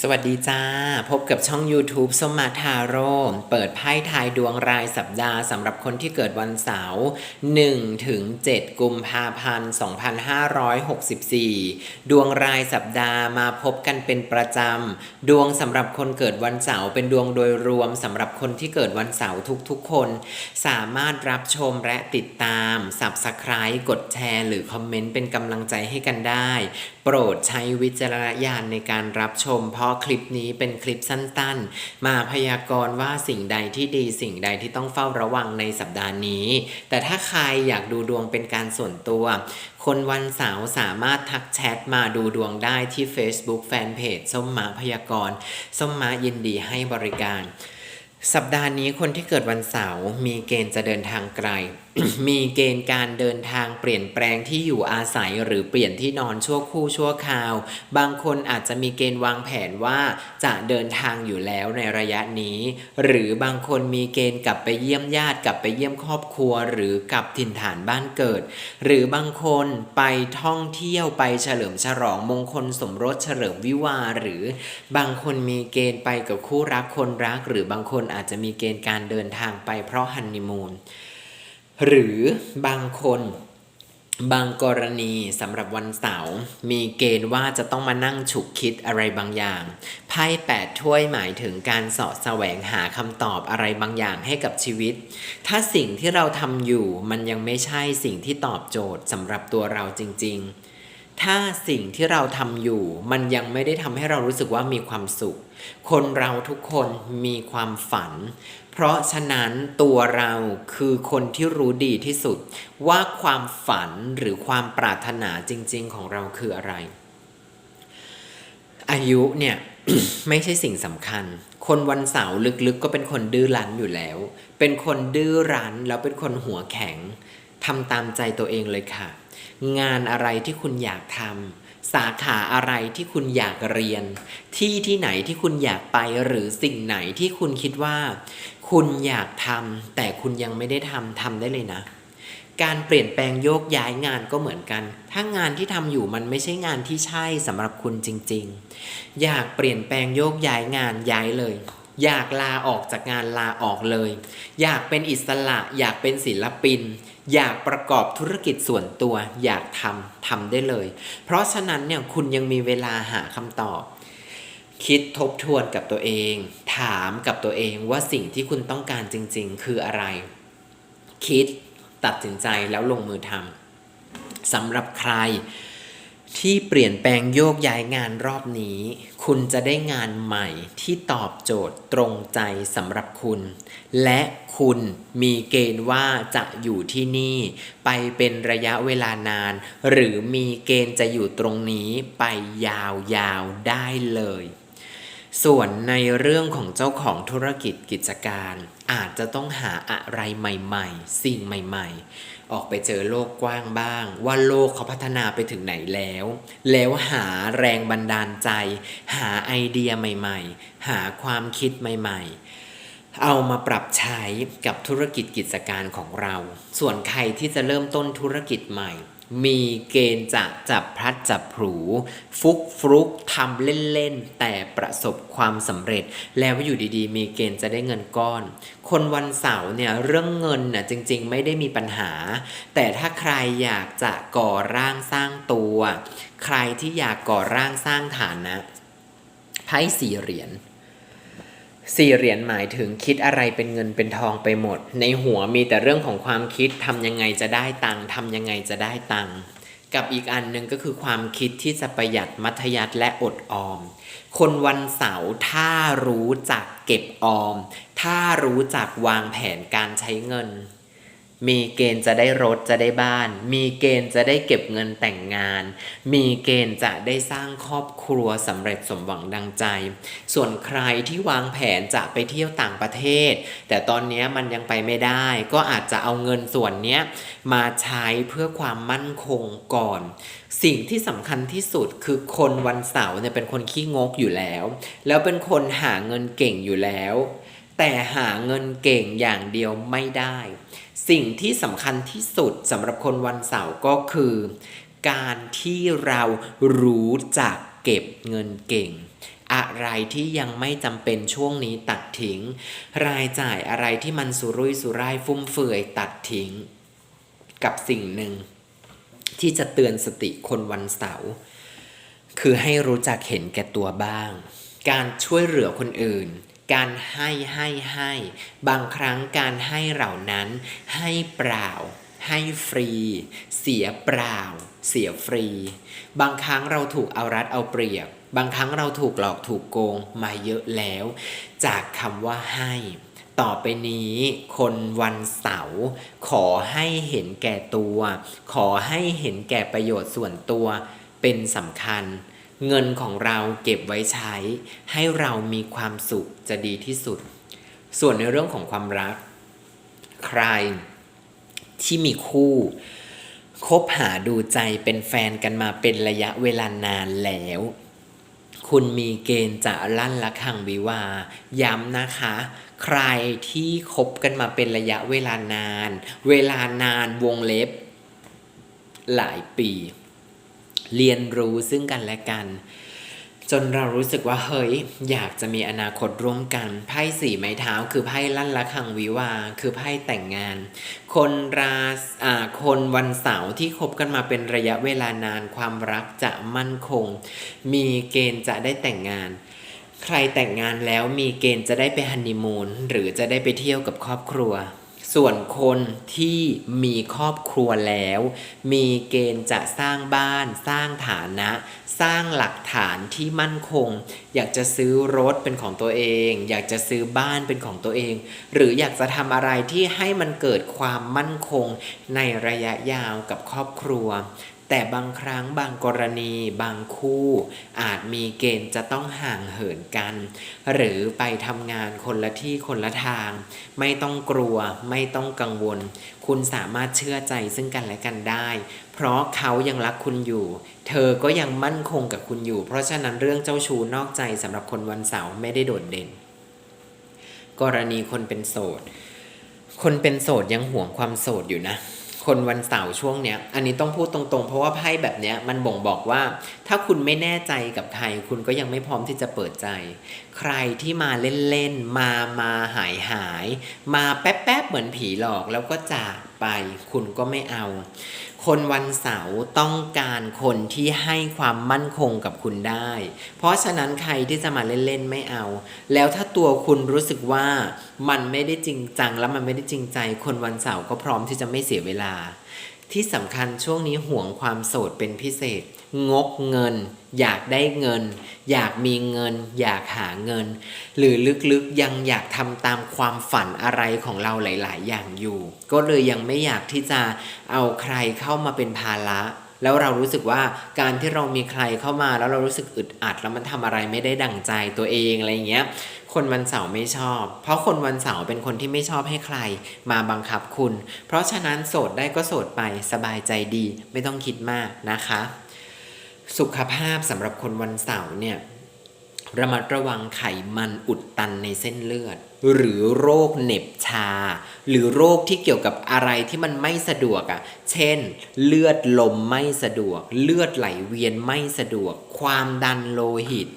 สวัสดีจ้า พบกับช่อง YouTube สมมาทาโร่เปิดไพ่ทายดวงรายสัปดาห์สำหรับคนที่เกิดวันเสาร์1ถึง7กุมภาพันธ์ 2564 ดวงรายสัปดาห์มาพบกันเป็นประจำ ดวงสำหรับคนเกิดวันเสาร์เป็นดวงโดยรวมสำหรับคนที่เกิดวันเสาร์ทุกๆ คน สามารถรับชมและติดตาม Subscribe กดแชร์ หรือคอมเมนต์เป็นกำลังใจให้กันได้ โปรดใช้วิจารณญาณในการรับชม เพราะคลิปนี้เป็นคลิปสั้นๆ มาพยากรณ์ว่าสิ่งใดที่ดีสิ่งใดที่ต้องเฝ้าระวังในสัปดาห์นี้ แต่ถ้าใครอยากดูดวงเป็นการส่วนตัว คนวันเสาร์สามารถทักแชทมาดูดวงได้ที่ Facebook Fanpage ส้มมาพยากรณ์ส้มมายินดีให้บริการ สัปดาห์นี้คนที่เกิดวันเสาร์มีเกณฑ์จะเดินทางไกล มีเกณฑ์การเดินทางเปลี่ยนแปลงที่อยู่อาศัยหรือเปลี่ยนที่นอนชั่วคู่ชั่วคราว บางคนอาจจะมีเกณฑ์วางแผนว่าจะเดินทางอยู่แล้วในระยะนี้ หรือบางคนมีเกณฑ์กลับไปเยี่ยมญาติกลับไปเยี่ยมครอบครัว หรือกลับถิ่นฐานบ้านเกิด หรือบางคนไปท่องเที่ยวไปเฉลิมฉลองมงคลสมรสเฉลิมวิวาหรือบางคนมีเกณฑ์ไปกับคู่รักคนรัก หรือบางคนอาจจะมีเกณฑ์การเดินทางไปเพราะฮันนีมูน หรือบางคนบางกรณีสำหรับวันเสาร์มีเกณฑ์ว่าจะต้องมานั่งฉุกคิดอะไรบางอย่าง ไพ่แปดถ้วยหมายถึงการเสาะแสวงหาคำตอบอะไรบางอย่างให้กับชีวิต ถ้าสิ่งที่เราทำอยู่มันยังไม่ใช่สิ่งที่ตอบโจทย์สำหรับตัวเราจริง ๆ ถ้าสิ่งที่เราทำอยู่ มันยังไม่ได้ทำให้เรารู้สึกว่ามีความสุข คนเราทุกคนมีความฝัน เพราะฉะนั้นตัวเราคือคนที่รู้ดีที่สุด ว่าความฝันหรือความปรารถนาจริง ๆ ของเราคืออะไร อายุเนี่ยไม่ใช่สิ่งสำคัญ คนวันเสาร์ลึกๆ ก็เป็นคนดื้อรั้นอยู่แล้ว เป็นคนดื้อรั้นแล้วเป็นคนหัวแข็งทำตามใจตัวเองเลยค่ะ งานอะไรที่คุณอยากทำ สาขาอะไรที่คุณอยากเรียน ที่ที่ไหนที่คุณอยากไปหรือสิ่งไหนที่คุณคิดว่า คุณอยากทำแต่คุณยังไม่ได้ทำทำได้เลยนะ การเปลี่ยนแปลงโยกย้ายงานก็เหมือนกัน ถ้างานที่ทำอยู่มันไม่ใช่งานที่ใช่สำหรับคุณจริง ๆ อยากเปลี่ยนแปลงโยกย้ายงานย้ายเลย อยากลาออกจากงานลาออกเลย อยากเป็นอิสระอยากเป็นศิลปิน อยากประกอบธุรกิจส่วนตัว อยากทำทำได้เลย เพราะฉะนั้นเนี่ยคุณยังมีเวลาหาคำตอบ คิดทบทวนกับตัวเอง ถามกับตัวเองว่าสิ่งที่คุณต้องการจริง ๆ คืออะไร คิดตัดสินใจแล้วลงมือทำสำหรับใครที่เปลี่ยนแปลงโยกย้ายงานรอบนี้ คุณจะได้งานใหม่ที่ตอบโจทย์ตรงใจสำหรับคุณ และคุณมีเกณฑ์ว่าจะอยู่ที่นี่ ไปเป็นระยะเวลานาน หรือมีเกณฑ์จะอยู่ตรงนี้ไปยาวๆได้เลย ส่วนในเรื่องของเจ้าของธุรกิจกิจการ อาจจะต้องหาอะไรใหม่ๆ สิ่งใหม่ ๆ ออกไปเจอโลกกว้างบ้าง ว่าโลกเขาพัฒนาไปถึงไหนแล้ว แล้วหาแรงบันดาลใจ หาไอเดียใหม่ ๆ หาความคิดใหม่ ๆเอามาปรับใช้กับธุรกิจกิจการของเรา ส่วนใครที่จะเริ่มต้นธุรกิจใหม่ มีเกณฑ์จะจับพลัดจับผลูฟุกฟลุกทำเล่นๆ แต่ประสบความสำเร็จ แล้วอยู่ดีๆ มีเกณฑ์จะได้เงินก้อน คนวันเสาร์เนี่ยเรื่องเงินน่ะจริงๆ ไม่ได้มีปัญหา แต่ถ้าใครอยากจะก่อร่างสร้างตัว ใครที่อยากก่อร่างสร้างฐานะไพ่สี่เหรียญ สี่เหรียญหมายถึงคิดอะไรเป็นเงินเป็นทองไปหมด ในหัวมีแต่เรื่องของความคิดทำยังไงจะได้ตังค์ทำยังไงจะได้ตังค์กับอีกอันหนึ่งก็คือความคิดที่จะประหยัดมัธยัติและอดออม คนวันเสาร์ถ้ารู้จักเก็บออม ถ้ารู้จักวางแผนการใช้เงิน มีเกณฑ์จะได้รถจะได้บ้าน มีเกณฑ์จะได้เก็บเงินแต่งงาน มีเกณฑ์จะได้สร้างครอบครัวสำเร็จสมหวังดังใจ ส่วนใครที่วางแผนจะไปเที่ยวต่างประเทศ แต่ตอนนี้มันยังไปไม่ได้ ก็อาจจะเอาเงินส่วนนี้มาใช้เพื่อความมั่นคงก่อน สิ่งที่สำคัญที่สุดคือคนวันเสาร์เนี่ยเป็นคนขี้งกอยู่แล้ว แล้วเป็นคนหาเงินเก่งอยู่แล้ว แต่หาเงินเก่งอย่างเดียวไม่ได้ สิ่งที่สำคัญที่สุดสำหรับคนวันเสาร์ก็คือ การที่เรารู้จักเก็บเงินเก่ง อะไรที่ยังไม่จำเป็นช่วงนี้ตัดทิ้ง รายจ่ายอะไรที่มันสุรุ่ยสุร่ายฟุ่มเฟือยตัดทิ้ง กับสิ่งหนึ่ง ที่จะเตือนสติคนวันเสาร์คือให้รู้จักเห็นแก่ตัวบ้าง การช่วยเหลือคนอื่น การให้ให้ให้ บางครั้งการให้เหล่านั้น ให้เปล่า ให้ฟรี เสียเปล่า เสียฟรี บางครั้งเราถูกเอารัดเอาเปรียบ บางครั้งเราถูกหลอกถูกโกงมาเยอะแล้ว จากคำว่าให้ ต่อไปนี้ คนวันเสาร์ขอให้เห็นแก่ตัว ขอให้เห็นแก่ประโยชน์ส่วนตัว เป็นสำคัญ เงินของเราเก็บไว้ใช้ ให้เรามีความสุขจะดีที่สุด ส่วนในเรื่องของความรัก ใครที่มีคู่คบหาดูใจเป็นแฟนกันมาเป็นระยะเวลานานแล้ว คุณมีเกณฑ์จะลั่นละคังวิวา ย้ำนะคะ ใครที่คบกันมาเป็นระยะเวลานาน เวลานานวงเล็บ หลายปี เรียนรู้ซึ่งกันและกัน จนเรารู้สึกว่าเฮ้ย อยากจะมีอนาคตร่วมกันไพ่สี่ไม้เท้า คือไพ่ลั่นละคังวิวา คือไพ่แต่งงาน คนราศอ่าคนวันเสาร์ที่คบกันมาเป็นระยะเวลานานความรักจะมั่นคง มีเกณฑ์จะได้แต่งงานใครแต่งงานแล้วมีเกณฑ์จะได้ไปฮันนีมูนหรือจะได้ไปเที่ยวกับครอบครัว ส่วนคนที่มีครอบครัวแล้ว มีเกณฑ์จะสร้างบ้าน สร้างฐานะ สร้างหลักฐานที่มั่นคง อยากจะซื้อรถเป็นของตัวเอง อยากจะซื้อบ้านเป็นของตัวเอง หรืออยากจะทำอะไรที่ให้มันเกิดความมั่นคงในระยะยาวกับครอบครัว แต่บางครั้งบางกรณีบางคู่ อาจมีเกณฑ์จะต้องห่างเหินกัน หรือไปทำงานคนละที่คนละทาง ไม่ต้องกลัวไม่ต้องกังวล คุณสามารถเชื่อใจซึ่งกันและกันได้ เพราะเขายังรักคุณอยู่ เธอก็ยังมั่นคงกับคุณอยู่ เพราะฉะนั้นเรื่องเจ้าชู้นอกใจสำหรับคนวันเสาร์ไม่ได้โดดเด่น กรณีคนเป็นโสด คนเป็นโสดยังห่วงความโสดอยู่นะ คนวันเสาร์ช่วงเนี้ย อันนี้ต้องพูดตรงๆ เพราะว่าไพ่แบบเนี้ยมันบ่งบอกว่า ถ้าคุณไม่แน่ใจกับใคร คุณก็ยังไม่พร้อมที่จะเปิดใจ ใครที่มาเล่นๆ มามาหายหาย มาแป๊บๆ เหมือนผีหลอกแล้วก็จากไป คุณก็ไม่เอา คนวันเสาร์ต้องการคนที่ให้ความมั่นคงกับคุณได้ เพราะฉะนั้นใครที่จะมาเล่นๆไม่เอา แล้วถ้าตัวคุณรู้สึกว่ามันไม่ได้จริงจัง แล้วมันไม่ได้จริงใจ คนวันเสาร์ก็พร้อมที่จะไม่เสียเวลา ที่สำคัญช่วงนี้ห่วงความโสดเป็นพิเศษ งกเงิน อยากได้เงิน อยากมีเงิน อยากหาเงิน หรือลึกๆยังอยากทำตามความฝันอะไรของเราหลาย ๆ อย่างอยู่ ก็เลยยังไม่อยากที่จะเอาใครเข้ามาเป็นภาระ แล้วเรารู้สึกว่าการที่เรามีใครเข้ามาแล้วเรารู้สึกอึดอัด แล้วมันทำอะไรไม่ได้ดั่งใจตัวเองอะไรอย่างเงี้ยคนวันเสาร์ไม่ชอบ เพราะคนวันเสาร์เป็นคนที่ไม่ชอบให้ใครมาบังคับคุณ เพราะฉะนั้นโสดได้ก็โสดไปสบายใจดีไม่ต้องคิดมากนะคะ สุขภาพสำหรับคนวันเสาร์เนี่ยระมัดระวังไขมันอุดตันในเส้นเลือด หรือโรคเหน็บชา หรือโรคที่เกี่ยวกับอะไรที่มันไม่สะดวกอะ่ะ เช่น เลือดลมไม่สะดวก เลือดไหลเวียนไม่สะดวก ความดันโลหิต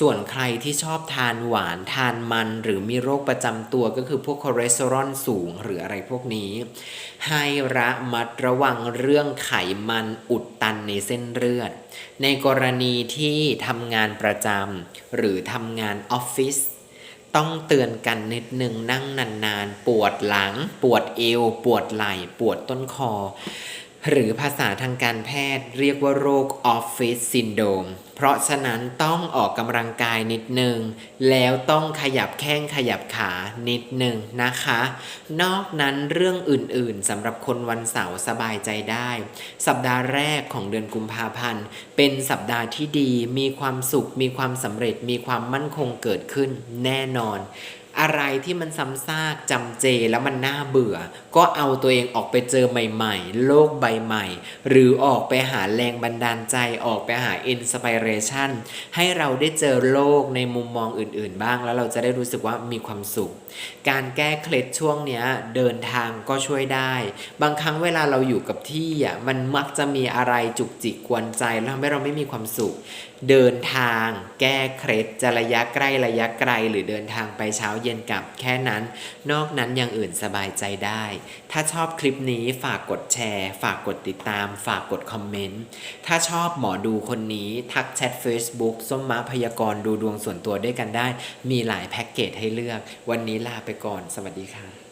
ส่วนใครที่ชอบทานหวานทานมัน หรือมีโรคประจำตัวก็คือพวกคอเลสเตอรอลสูงหรืออะไรพวกนี้ ให้ระมัดระวังเรื่องไขมันอุดตันในเส้นเลือด ในกรณีที่ทำงานประจำหรือทำงานออฟฟิศ ต้องเตือนกันนิดนึงนั่งนานๆ ปวดหลัง ปวดเอว ปวดไหล่ ปวดต้นคอ หรือภาษาทางการแพทย์เรียกว่าโรคออฟฟิศซินโดมเพราะฉะนั้นต้องออกกำลังกายนิดนึง แล้วต้องขยับแข้งขยับขานิดนึงนะคะ นอกนั้นเรื่องอื่นๆสำหรับคนวันเสาร์สบายใจได้ สัปดาห์แรกของเดือนกุมภาพันธ์ เป็นสัปดาห์ที่ดีมีความสุข มีความสำเร็จมีความมั่นคงเกิดขึ้นแน่นอน อะไรที่มันซ้ำซากจำเจแล้วมันน่าเบื่อ ก็เอาตัวเองออกไปเจอใหม่ ๆ โลกใบใหม่ หรือออกไปหาแรงบันดาลใจออกไปหาอินสปิเรชันให้เราได้เจอโลกในมุมมองอื่น ๆ บ้าง แล้วเราจะได้รู้สึกว่ามีความสุข การแก้เคล็ดช่วงเนี้ยเดินทางก็ช่วยได้ บางครั้งเวลาเราอยู่กับที่อะมันมักจะมีอะไรจุกจิกกวนใจแล้วทำให้เราไม่มีความสุข เดินทางแก้เคล็ดจะระยะใกล้ระยะไกล หรือเดินทางไปเช้าเย็นกลับแค่นั้น นอกนั้นอย่างอื่นสบายใจได้ ถ้าชอบคลิปนี้ฝากกดแชร์ ฝากกดติดตาม ฝากกดคอมเมนต์ ถ้าชอบหมอดูคนนี้ทักแชท Facebook ส้มม้าพยากรณ์ดูดวงส่วนตัวด้วยกันได้ มีหลายแพ็กเกจให้เลือก วันนี้ลาไปก่อน สวัสดีค่ะ